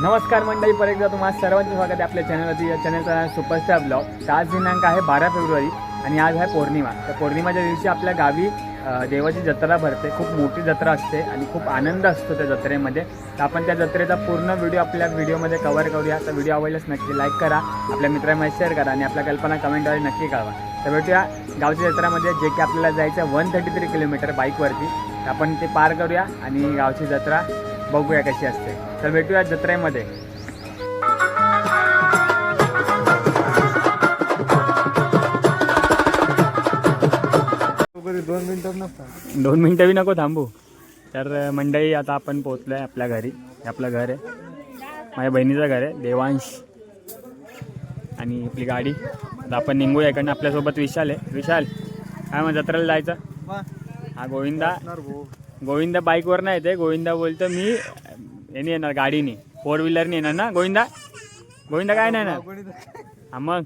नमस्कार मंडळी परत एकदा तुम्हाला सर्वांचं स्वागत आहे आपल्या चॅनलवरती या चॅनलचा नाव सुपरस्टार ब्लॉग तर आज दिनांक आहे बारा फेब्रुवारी आणि आज आहे पौर्णिमा. तर पौर्णिमाच्या दिवशी आपल्या गावी देवाची जत्रा भरते. खूप मोठी जत्रा असते आणि खूप आनंद असतो त्या जत्रेमध्ये. तर आपण त्या जत्रेचा पूर्ण व्हिडिओ आपल्या व्हिडिओमध्ये कव्हर करूया. तर व्हिडिओ आवडल्यास नक्की लाईक करा आपल्या मित्रांमध्ये शेअर करा आणि आपल्या कल्पना कमेंटद्वारे नक्की कळवा. तर भेटूया गावच्या जत्रामध्ये जे की आपल्याला जायचं आहे वन थर्टी थ्री किलोमीटर बाईकवरती तर आपण ते पार करूया आणि गावची जत्रा बघूया कशी असते. तर भेटूया जत्रेमध्ये. दोन नसतात. दोन मिनटं बी नको थांबू. तर अ, मंडळी आता आपण पोहोचलो आहे आपल्या घरी. हे आपलं घर आहे. माझ्या बहिणीचं घर आहे देवांश. आणि आपली गाडी. आता आपण निघूया इकडनं. आपल्यासोबत विशाल आहे. विशाल काय मग जत्रेला जायचं? हा गोविंदा. गोविंदा बाईकवर नाही येते. गोविंदा बोलतो मी याने येणार गाडीने. फोर व्हीलरने येणार ना गोविंदा? गोविंदा काय नाही येणार हा मग?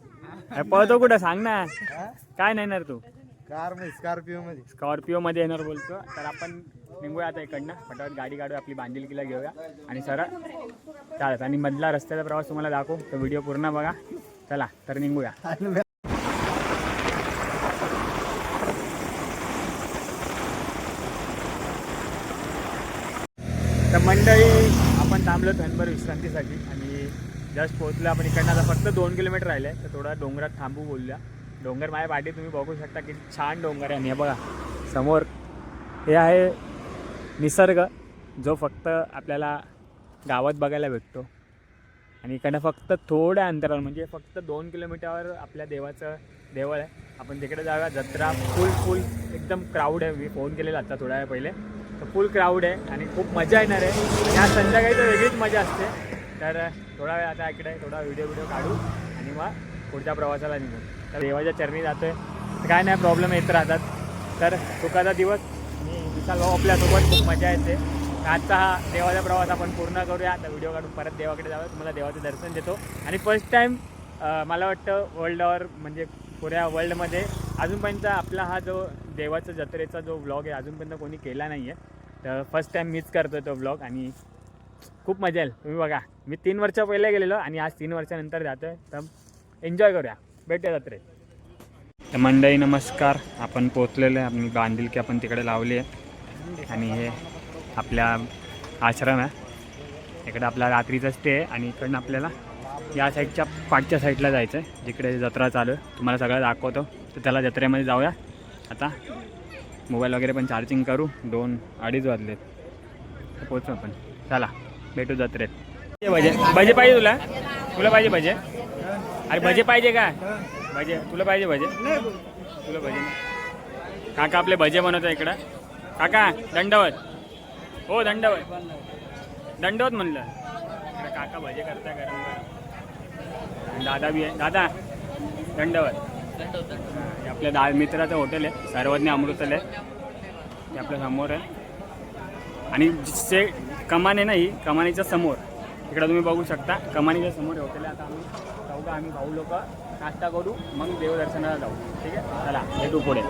अरे पळतो कुठं? सांग ना. काय नाही येणार तू? कारमध्ये स्कॉर्पिओ मध्ये. स्कॉर्पिओ मध्ये येणार बोलतो. तर आपण निघूया आता इकडनं. फटाफट गाडी काढूया आपली बांधिलकीला घेऊया. आणि सरळ चालत. आणि मधला रस्त्याचा प्रवास तुम्हाला दाखवू. तर व्हिडिओ पूर्ण बघा. चला तर निघूया. तर मंडळी आपण थांबलो थनभर विश्रांतीसाठी आणि जस्ट पोहोचलो. आपण इकडनं आता फक्त दोन किलोमीटर राहिले आहे. तर थोडा डोंगरात थांबू बोलूया. डोंगर माझ्या पाठी तुम्ही बघू शकता किती छान डोंगर आहे आणि हे बघा समोर हे आहे निसर्ग जो फक्त आपल्याला गावात बघायला भेटतो. आणि इकडनं फक्त थोड्या अंतरावर म्हणजे फक्त दोन किलोमीटरवर आपल्या देवाचं देवळ आहे. आपण तिकडे जाऊया. जत्रा फुल फुल एकदम क्राऊड आहे. मी फोन केलेला आता थोड्या वेळ पहिले. तर फुल क्राऊड आहे आणि खूप मजा येणार आहे. आणि आज संध्याकाळी तर वेगळीच मजा असते. तर थोडा वेळ आता इकडे थोडा व्हिडिओ व्हिडिओ काढू आणि मग पुढच्या प्रवासाला निघू. तर देवाच्या चरणी जातो आहे काय नाही प्रॉब्लेम येत राहतात. तर सुखाचा दिवस. मी विशाल भाऊ आपल्यासोबत खूप मजा येते. आजचा हा देवाचा प्रवास आपण पूर्ण करूया. तर व्हिडिओ काढून परत देवाकडे जाऊया. तुम्हाला देवाचं दर्शन देतो. आणि फर्स्ट टाईम मला वाटतं वर्ल्डवर म्हणजे पुऱ्या वर्ल्डमध्ये अजूनपर्यंत आपला हा जो देवाचा जत्रेचा जो व्लॉग आहे अजूनपर्यंत कोणी केला नाही आहे तर फर्स्ट टाईम मीच करतो तो व्लॉग आणि खूप मजा येईल. तुम्ही बघा मी तीन वर्ष पहिले गेलेलो आणि आज तीन वर्षानंतर जातो आहे तर एन्जॉय करूया. भेटूया जत्रेत. तर मंडई नमस्कार. आपण पोचलेलो आहे. आम्ही बांधिलकी आपण तिकडे लावली आहे. आणि हे आपल्या आश्रम आहे. इकडे आपला रात्रीचा स्टे आहे आणि इकडनं आपल्याला या साईडच्या पाठच्या साईडला जायचं आहे जिकडे जत्रा चालू आहे. तुम्हाला सगळं दाखवतो. तर त्याला जत्रेमध्ये जाऊया. आता मोबाईल वगैरे पण चार्जिंग करू. दोन अडीच वाजलेत. तर पोचू आपण. चला भेटू जत्रेत. भजे भजे पाहिजे तुला? तुला पाहिजे भजे? अरे भजे पाहिजे का? भजे. तुला पाहिजे भजे? तुला भजे काका आपले भजे बनवतो इकडं. काका दंडवत. हो दंडवत. दंडवत म्हणलं. इकडं काका भजे करताय गरम दादा बी आहे. दादा दंडवत. हे आपल्या दा मित्राचं हॉटेल आहे. सर्वज्ञ अमृतल आहे. हे आपल्यासमोर आहे. आणि जे कमान आहे ना ही कमानीच्या समोर. इकडं तुम्ही बघू शकता. कमानीच्या समोर हॉटेल आहे. आता आम्ही चौघं आम्ही भाऊ लोक नाश्ता करू मग देवदर्शनाला जाऊ. ठीक आहे? चला भेटू पुढे.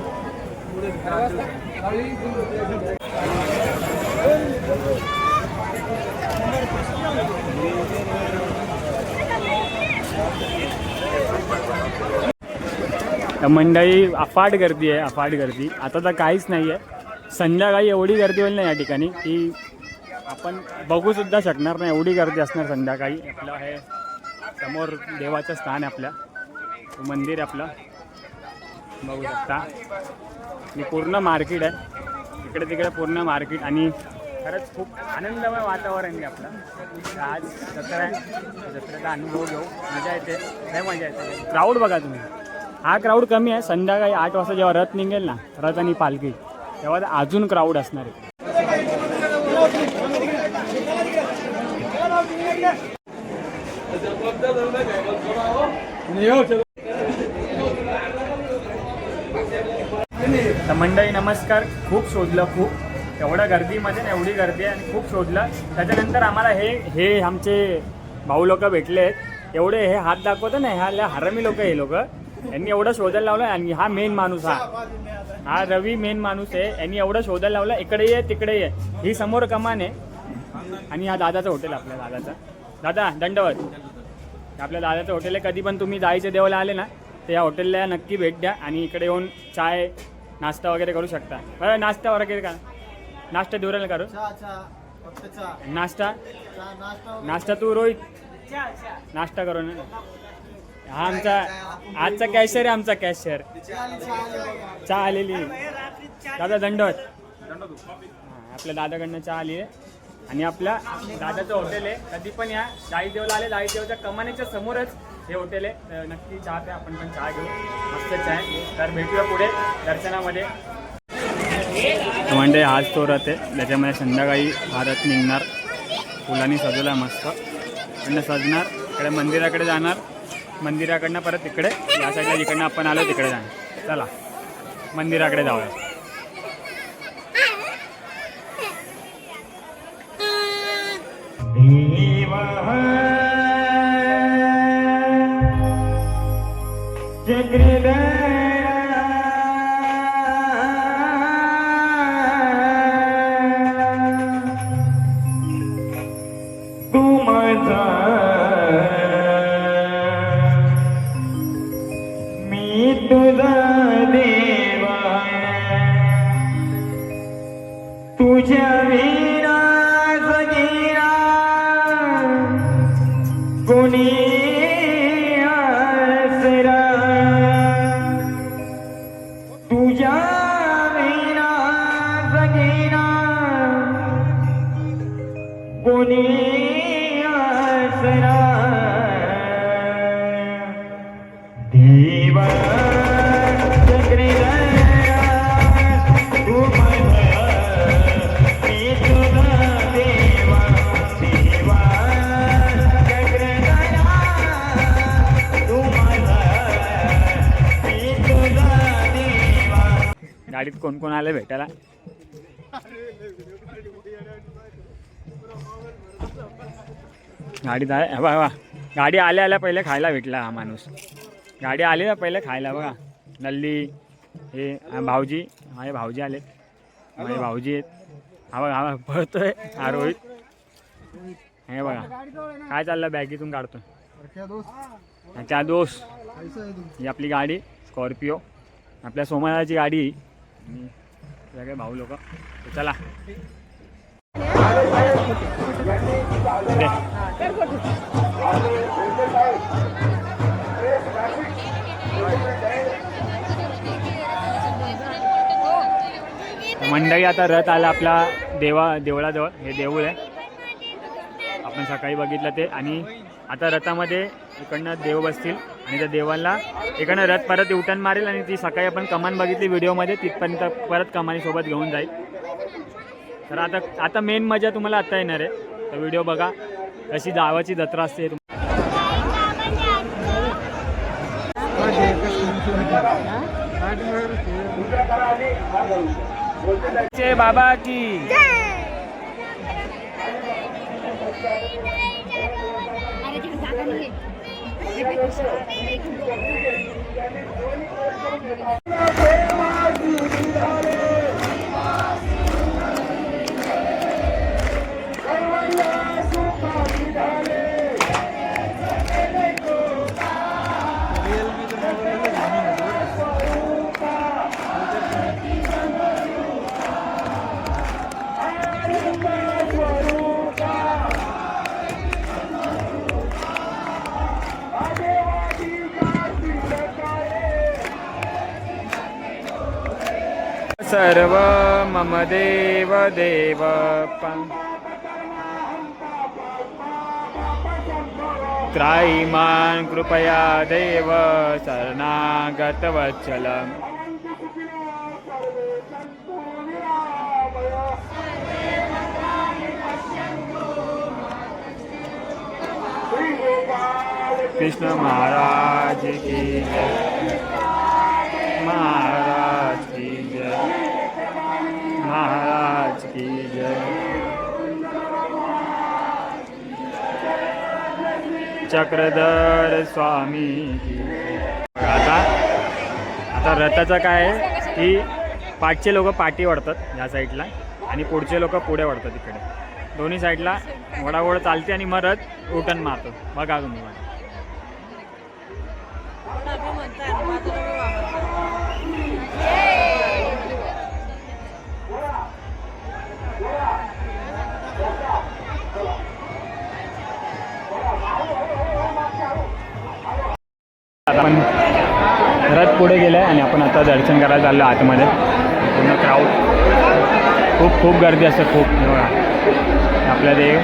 तर मंडळी अफाट गर्दी आहे अफाट गर्दी. आता तर काहीच नाही आहे संध्याकाळी एवढी गर्दी होईल ना या ठिकाणी की आपण बघूसुद्धा शकणार नाही. एवढी गर्दी असणार संध्याकाळी. आपलं हे समोर देवाचं स्थान आहे आपल्या मंदिर आहे आपलं. बघू शकता. आणि पूर्ण मार्केट आहे. इकडे तिकडे पूर्ण मार्केट आणि खरंच खूप आनंदमय वातावरण आहे आपलं. आज जत्रा आहे. जत्रेचा अनुभव घेऊ. मजा येते. लय मजा येते. क्राऊड बघा तुम्ही. हा क्राऊड कमी आहे. संध्याकाळी आठ वाजता जेव्हा रथ निघेल ना रथ आणि पालखी तेव्हा तर अजून क्राऊड असणार आहे. तर मंडळी नमस्कार. खूप शोधलं खूप. एवढ्या गर्दीमध्ये ना एवढी गर्दी आहे आणि खूप शोधलं. त्याच्यानंतर आम्हाला हे हे आमचे भाऊ लोक भेटले आहेत एवढे हे हात दाखवतं ना ह्या हरमी लोक हे लोक. यांनी एवढं शोधायला लावलं आणि हा मेन माणूस हा. हा रवी मेन माणूस आहे. यांनी एवढं शोधायला लावलं इकडे ये तिकडे ये. ही समोर कमान आहे. आणि हा दादाचं हॉटेल आपल्या दादाचा. दादा दंडवत. आपल्या दादाचं हॉटेल आहे. कधी पण तुम्ही जायचे देवाला आले ना तर या हॉटेलला नक्की भेट द्या आणि इकडे येऊन चाय नाश्ता वगैरे करू शकता. बरं नाश्ता वगैरे का नाश्ता देऊ करू. चहा चहा. फक्त चहा. नाश्ता? चहा नाश्ता नाश्ता तू रोहित. नाश्ता करू ना. हा आमचा आजचा कॅशियर आहे आमचा कॅशियर चहा आलेली. दादा दंडवत. आपल्या दादाकडनं चहा आली आहे. आणि आपल्या दादाचं हॉटेल आहे. कधी पण या. जाईदेवला आले. जाईदेवच्या कमानीच्या समोरच हे हॉटेल आहे. नक्की चहा प्या. आपण पण चहा घेऊ. मस्त चहा आहे. तर भेटूया पुढे दर्शनामध्ये. म्हणजे हाच तो रथ आहे. त्याच्यामध्ये संध्याकाळी हा रथ निघणार. फुलांनी सजवला मस्त. इकडनं सजणार. इकडे मंदिराकडे जाणार. मंदिराकडनं परत इकडे या साईडला जिकडनं आपण आलो तिकडे जाणार. चला मंदिराकडे जाऊया. मी गाडीत कोण कोण आले भेटायला? गाडीत आहे वा वा गाडी आल्या आल्या पहिले खायला भेटला हा माणूस. गाडी आली ना पहिले खायला बघा. नल्ली हे भाऊजी माझे भाऊजी आले. माझे भाऊजी आहेत. हा बघा हा पळतोय हा रोहित. हे बघा. काय चाललं बॅगीतून काढतोय? त्या दोस्त. ही आपली गाडी स्कॉर्पिओ आपल्या सोमवाराची गाडी आणि सगळे भाऊ लोक. चला. मंडई मंडळी आता रथ आला आपला देवा देवळाजवळ हे देऊळ आहे. आपण सकाळी बघितलं ते. आणि आता रथामध्ये इकडनं देव बसतील. आणि त्या देवाला इकडनं रथ परत उठण मारेल आणि ती सकाळी आपण कमान बघितली व्हिडिओमध्ये तिथपर्यंत परत कमानीसोबत घेऊन जाईल. तर आता आता मेन मजा तुम्हाला आता येणार आहे. तर व्हिडिओ बघा अशी जावाची जत्रा असते. बाबा की. अरे तिकडे जागा सर्व मम देव देव पं- कृपया देव शरणागतवत्सल। कृष्ण महाराज की महाराज की जय महाराज की जय। चक्रधर स्वामी की आता आता रथाचं काय आहे की पाठचे लोक पाठी वाढतात या साईडला आणि पुढचे लोक पुढे वाढतात इकडे. दोन्ही साईडला वडावड चालते आणि मग रथ उठण मारतो. बघा तुम्ही. पुढे गेलं आहे आणि आपण आता दर्शन करायला चाललो आतमध्ये. पूर्ण क्राऊड खूप खूप गर्दी असते खूप. आपल्या देव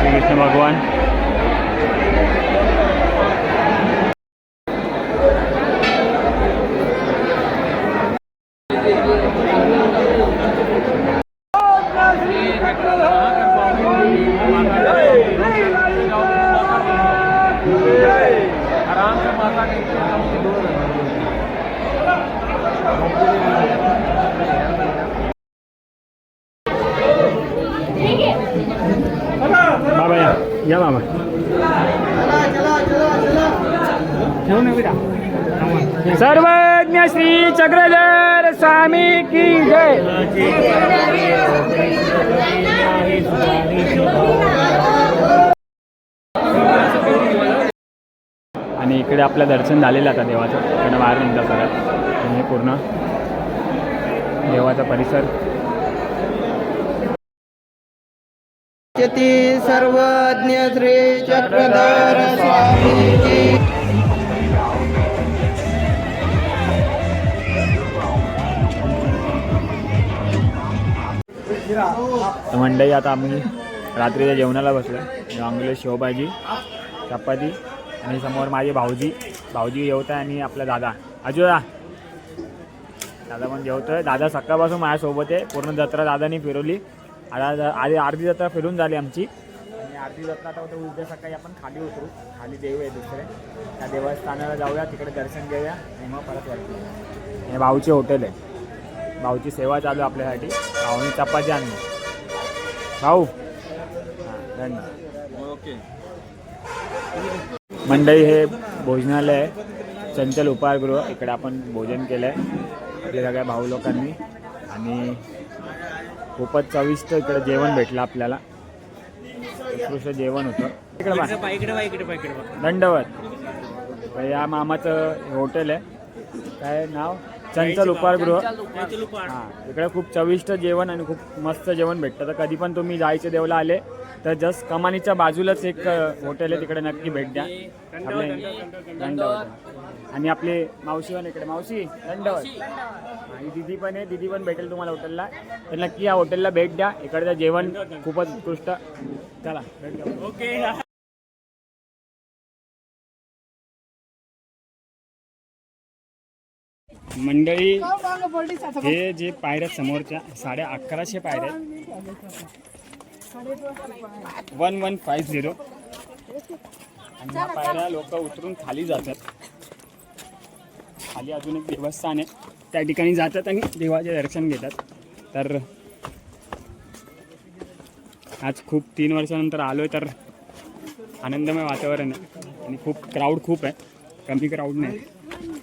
श्रीकृष्ण भगवान बाबा या या बाबा सर्वज्ञ श्री चक्रधर स्वामी की जय. आणि इकडे आपलं दर्शन झालेलं आता देवाचं. इकडे बाहेर निघता सगळ्यात आणि हे पूर्ण देवाचा परिसर. सर्वज्ञ श्री चक्रधर स्वामी तर मंडळी आता आम्ही रात्रीच्या जेवणाला बसलो वांगले शेवभाजी चपाती आणि समोर माझे भाऊजी. भाऊजी जेवत आहे आणि आपला दादा. अजूदा दादा पण जेवतोय. दादा सकाळपासून माझ्यासोबत आहे. पूर्ण जत्रा दादानी फिरवली. आता आधी अर्धी जत्रा फिरून झाली आमची. आणि अर्धी जत्रा आता होतं उद्या सकाळी आपण खाली उतरू. खाली देव आहे दुसरे. त्या देवस्थानाला जाऊया तिकडे दर्शन घेऊया आणि मग परत वरती हे भाऊचे हॉटेल आहे. भाऊची सेवा चालू आहे आपल्यासाठी. भाऊनी चपाती आणली. भाऊ. धन्यवाद. मंडई हे भोजनालय आहे. चंचल उपाहारगृह. इकडे आपण भोजन केलं आहे आपल्या सगळ्या भाऊ लोकांनी. आणि खूपच चविष्ट इकडे जेवण भेटलं आपल्याला. उत्कृष्ट जेवण होतं. इकडे. दंडवत. या मामाचं हॉटेल आहे. काय नाव? चंचल उपाहारगृह हां इकडे खूप चविष्ट जेवण आणि खूप मस्त जेवण भेटतं. तर कधी पण तुम्ही जायचे देवला आले तर जस्ट कमानीच्या बाजूलाच एक हॉटेल आहे. तिकडे नक्की भेट द्या. आपले दंडवत आणि आपले मावशी पण इकडे. मावशी दंडवत आणि दिदी पण आहे. दिदी पण भेटेल तुम्हाला हॉटेलला तर नक्की या हॉटेलला भेट द्या. इकडचं जेवण खूपच उत्कृष्ट. चला भेट द्या. ओके मंडळी हे जे पायऱ्या समोरच्या साडे अकराशे पायऱ्या वन वन फाईव्ह झिरो आणि ह्या पायऱ्या लोक उतरून खाली जातात. खाली अजून एक देवस्थान आहे. त्या ठिकाणी जातात आणि देवाचे दर्शन घेतात. तर आज खूप तीन वर्षानंतर आलो आहे तर आनंदमय वातावरण आहे. आणि खूप क्राऊड खूप आहे. कमी क्राऊड नाही.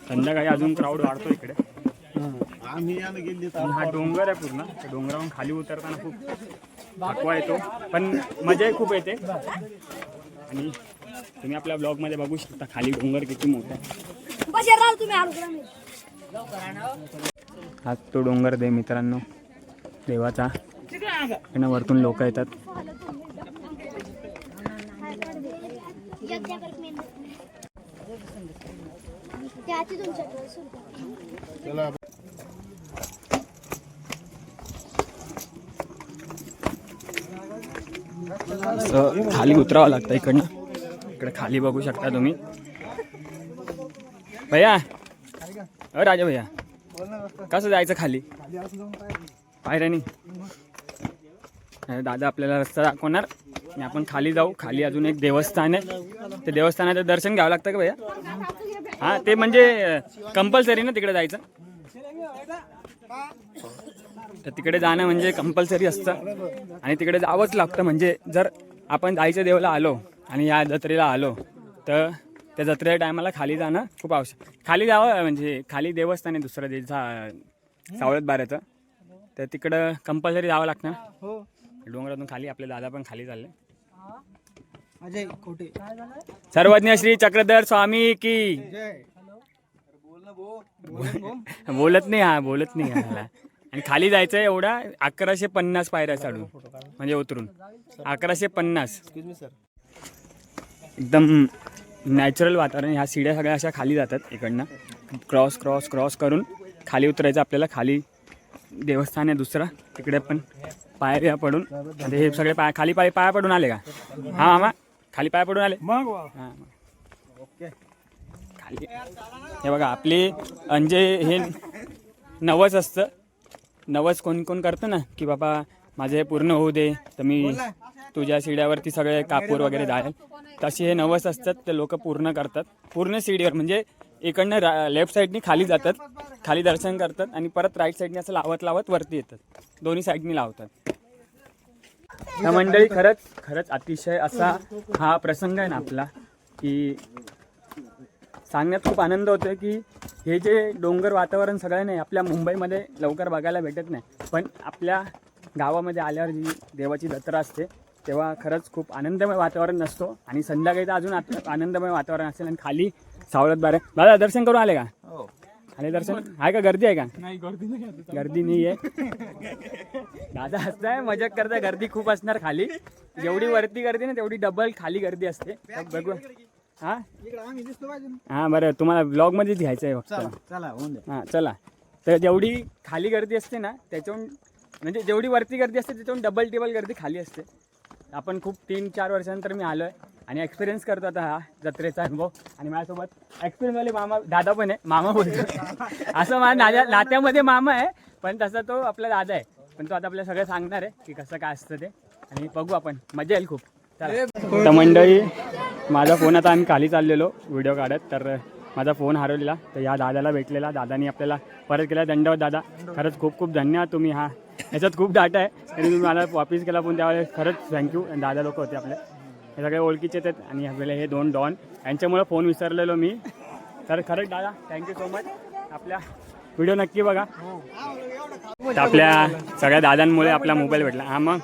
संध्याकाळी अजून क्राऊड वाढतो इकडे. हा डोंगर आहे पूर्ण. त्या डोंगरावरून खाली उतरताना खूप थकवा येतो. पण मजाही खूप येते. आणि तुम्ही आपल्या ब्लॉगमध्ये बघू शकता खाली डोंगर किती मोठा आहे. बस राव तुम्ही आलो का नाही? हा तो डोंगर दे मित्रांनो. देवाचा. वरतून लोक येतात. खाली उतरावं लागतं इकडनं. इकडे खाली बघू शकता तुम्ही. भैया. अ राजा भैया. कसं जायचं खाली? पायऱ्यानी. अरे दादा आपल्याला रस्ता दाखवणार. आणि आपण खाली जाऊ. खाली अजून एक देवस्थान आहे. ते देवस्थानाचं दर्शन घ्यावं लागतं का भैया? हां ते म्हणजे कंपल्सरी ना तिकडे जायचं? तर तिकडे जाणं म्हणजे कंपल्सरी असतं. आणि तिकडे जावंच लागतं. म्हणजे जर आपण जायचं देवाला आलो आणि या जत्रेला आलो तर त्या जत्रेच्या टायमाला खाली जाणं खूप आवश्यक. खाली जावं म्हणजे खाली देवस्थान आहे दुसरं जे सावळत बाऱ्याचं तर तिकडं कंपल्सरी जावं लागतं. ना डोंगरातून खाली आपले दादा पण खाली चालले. अजय खोटे. सर्वज्ञ श्री चक्रधर स्वामी की। बोलत नाही हा बोलत नाही हा. आणि खाली जायचं आहे एवढा अकराशे पन्नास पायऱ्या चढून म्हणजे उतरून. अकराशे पन्नास. एकदम नॅचरल वातावरण ह्या सिड्या सगळ्या अशा खाली जातात इकडनं. क्रॉस क्रॉस क्रॉस करून खाली उतरायचं आपल्याला खाली देवस्थान आहे दुसरा. तिकडे पण पायऱ्या पडून. हे सगळे पाय खाली पाय पाया पडून आले का? हा मामा. खाली पाय पडून आले. मग हा खाली. हे बघा आपली म्हणजे हे नवस असतं. नवस कोण कोण करतं ना की बाबा माझं हे पूर्ण होऊ दे तर मी तुझ्या शिड्यावरती सगळे कापूर वगैरे जाईल तशी हे नवस असतात ते लोक पूर्ण करतात. पूर्ण सीडीवर म्हणजे इकडनं लेफ्ट साईडनी खाली जातात खाली दर्शन करतात आणि परत राईट साईडने असं लावत लावत वरती येतात. दोन्ही साईडनी लावतात. त्या मंडळी खरंच खरंच अतिशय असा हा प्रसंग आहे ना आपला की सांगण्यात खूप आनंद होतोय की हे जे डोंगर वातावरण सगळं नाही आपल्या मुंबईमध्ये लवकर बघायला भेटत नाही. पण आपल्या गावामध्ये आल्यावर जी देवाची जत्रा असते तेव्हा खरंच खूप आनंदमय वातावरण असतो आणि संध्याकाळी तर अजून आत- आनंदमय वातावरण असेल आणि खाली सावळत बारे दादा दर्शन करून आले का? हो. आले दर्शन? आहे का? गर्दी आहे का? नाही गर्दी नाही गर्दी नाही आहे. दादा हसताय मजाक करताय गर्दी खूप असणार खाली. जेवढी वरती गर्दी ना तेवढी डबल खाली गर्दी असते. बघू. हा? हा बरं. तुम्हाला ब्लॉग मध्येच घ्यायचं आहे फक्त. हा चला. तर जेवढी खाली गर्दी असते ना त्याच्याहून म्हणजे जेवढी वरती गर्दी असते त्याच्याहून डबल टेबल गर्दी खाली असते. आपण खूप तीन चार वर्षानंतर मी आलो आहे आणि एक्सपिरियन्स करतो आता हा जत्रेचा अनुभव. आणि माझ्यासोबत एक्सपिरियन्सवाले मामा दादा पण आहे. मामा बोलतो. असं माझ्या नात्या नात्यामध्ये मामा आहे पण तसा तो आपला दादा आहे. पण तो आता आपल्याला सगळं सांगणार आहे की कसं काय असतं ते. आणि बघू आपण. मजा येईल खूप. तर मंडळी माझा फोन आता आम्ही खाली चाललेलो व्हिडिओ काढत. तर माझा फोन हरवलेला. तर या दादाला भेटलेला. दादानी आपल्याला परत केला. दंडवत दादा खरंच खूप खूप धन्यवाद तुम्ही. हा याच्यात खूप डाटा आहे. तरी तुम्ही मला वापिस केला पण त्यावेळेस खरंच थँक्यू दादा लोक होते आपले. हे सगळे ओळखीचे आहेत. आणि आपल्याला हे दोन डॉन यांच्यामुळे फोन विसरलेलो मी. तर खरंच दादा थँक्यू सो मच आपल्या व्हिडिओ नक्की बघा. आपल्या सगळ्या दादांमुळे आपला मोबाईल भेटला. हा मग.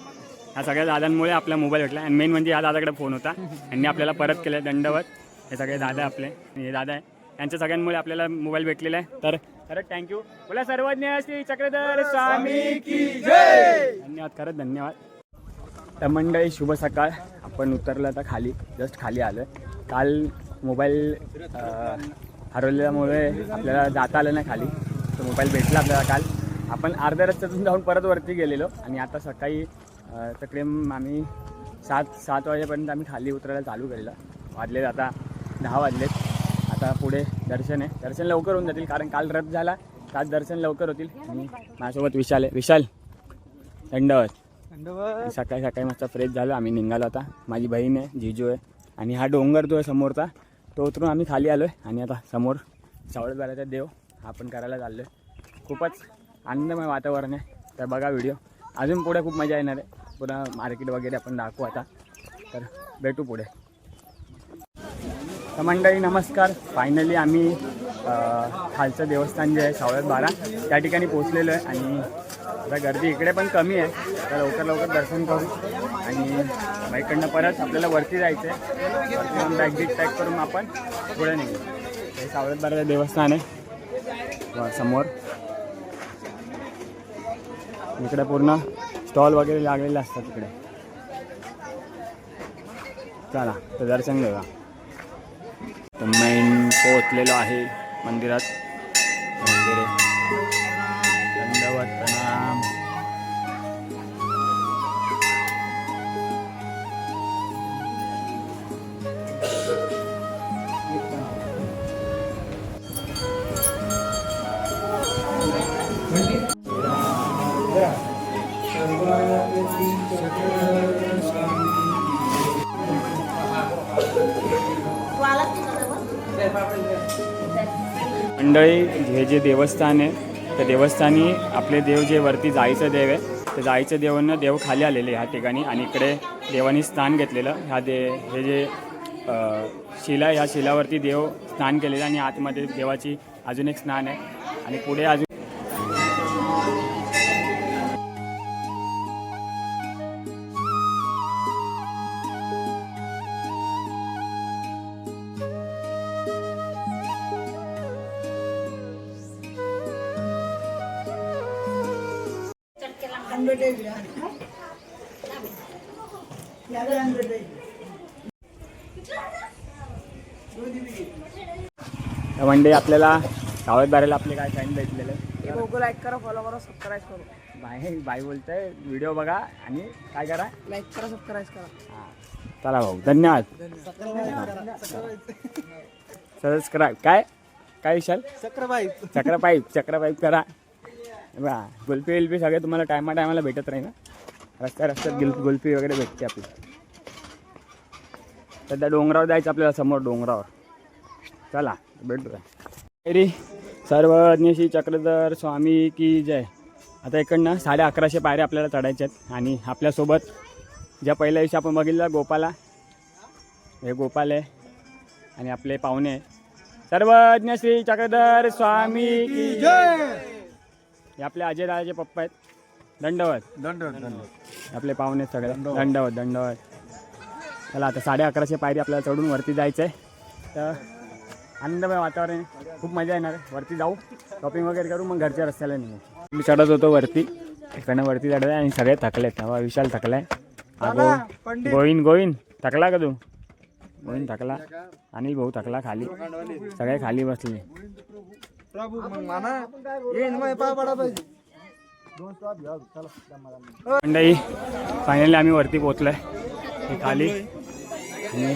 ह्या सगळ्या दादांमुळे आपला मोबाईल भेटला. आणि मेन म्हणजे या दादाकडे फोन होता. यांनी आपल्याला परत केलं दंडवत. हे सगळे दादा आपले. हे दादा आहे. यांच्या सगळ्यांमुळे आपल्याला मोबाईल भेटलेला आहे. तर खरंच थँक्यू बोला सर्वज्ञ श्री चक्रधर स्वामी की जय. धन्यवाद खरंच धन्यवाद. तर मंडळी शुभ सकाळ. आपण उतरलं आता खाली जस्ट खाली आलं काल मोबाईल हरवल्यामुळे आपल्याला जाता आलं नाही खाली. तर मोबाईल भेटला आपल्याला काल. आपण अर्ध्या रस्त्यातून जाऊन परत वरती गेलेलो आणि आता सकाळी अं, तकरीबन आम्ही सात सात वाजेपर्यंत आम्ही खाली उतरायला चालू केलेलं. वाजलेत आता दहा वाजलेत. आता पुढे दर्शन आहे. दर्शन लवकर होऊन जातील कारण काल रथ झाला. आज दर्शन लवकर होतील. आणि माझ्यासोबत विशाल आहे. विशाल दंडवत दंडवत सकाळी सकाळी मस्त फ्रेश झालो. आम्ही निघालो आता. माझी बहीण आहे जिजू आहे. आणि हा डोंगर जो आहे समोरचा तो उतरून आम्ही खाली आलो आहे आणि आता समोर सावळबाराचा देव हा पण करायला चाललो आहे खूपच आनंदमय वातावरण आहे. तर बघा व्हिडिओ. अजून पुढे खूप मजा येणार आहे. पुन्हा मार्केट वगैरे आपण दाखवू आता. तर भेटू पुढे. तर मंडळी नमस्कार. फायनली आम्ही खालचं देवस्थान जे आहे सावळत बारा त्या ठिकाणी पोचलेलो आहे. आणि आता गर्दी इकडे पण कमी आहे. तर लवकर लवकर दर्शन करू. आणि बाईकडनं परत आपल्याला वरती जायचं आहे वरती जाऊन बॅग पॅक करून आपण पुढे निघू. हे सावळत बाराचं देवस्थान आहे. समोर. इकडे पूर्ण स्टॉल वगैरे लागलेले असतात इकडे चला तर दर्शन घेऊया. मेन पोहोचलेलो आहे मंदिरात. वगैरे दंडवत प्रणाम. मंडळी हे जे देवस्थान आहे त्या देवस्थानी आपले देव जे वरती जायचं देव आहे ते जायचं देवांना देव खाली आलेले ह्या ठिकाणी आणि इकडे देवानी स्नान घेतलेलं. ह्या दे हे जे शिला आहे, ह्या शिलावरती देव स्नान केलेलं आणि आतमध्ये देवाची अजून एक स्नान आहे. आणि पुढे अजून वन डे आपल्याला सावध बारेला आपले काय फ्रेंड भेटलेले? लाईक करा फॉलो करा सबस्क्राईब करा. बाई बाई बोलतंय व्हिडिओ बघा आणि काय करा? लाईक करा सबस्क्राईब करा. हा. चला भाऊ धन्यवाद. सबस्क्राईब काय? काय विशाल? चक्रबाई. चक्रपाईप चक्रपाईप करा. बा गुल्फी विल्फी सगळे तुम्हाला टायमा टायमाला भेटत राहील ना रस्त्या रस्त्यात गिल गुल्फी वगैरे भेटते आपली. सध्या डोंगरावर जायचं आपल्याला समोर डोंगरावर. चला भेटूया. तरी सर्व अज्ञशी चक्रधर स्वामी की जय. आता इकडनं साडे अकराशे पायऱ्या आपल्याला चढायच्या आहेत आणि आपल्यासोबत ज्या पहिल्या दिवशी आपण बघितलं गोपाला. हे गोपाल आहे आणि आपले पाहुणे. आहे. सर्वज्ञ श्री चक्रधर स्वामी की जय. हे आपले अजय दादाचे पप्पा आहेत. दंडवत. दंड आपले पाहुणे आहेत सगळे. दंडवत. दंडवत चला आता साडे अकराशे पायरी आपल्याला चढून वरती जायचं आहे तर आनंदमय वातावरण आहे. खूप मजा येणार आहे. वरती जाऊ. शॉपिंग वगैरे करू मग घरच्या रस्त्याला निघू. मी चढत होतो वरती. इकडनं वरती चढत आहे आणि सगळे थकलेत. तेव्हा विशाल थकलाय. गो गोविंद गोविंद. थकला का तू? गोविंद थकला. अनिल भाऊ थकला खाली. सगळे खाली बसले. प्रभू मग माना येईन मग पाय पडा पाहिजे. मंडई फायनली आम्ही वरती पोचलोय हे खाली. आणि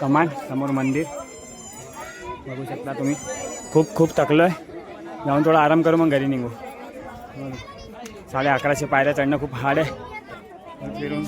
कमान समोर मंदिर. बघू शकता तुम्ही. खूप खूप थकलोय. जाऊन थोडा आराम करू मग घरी निघू. साडे अकराशे पायऱ्या चढणं खूप हार्ड आहे. फिरून.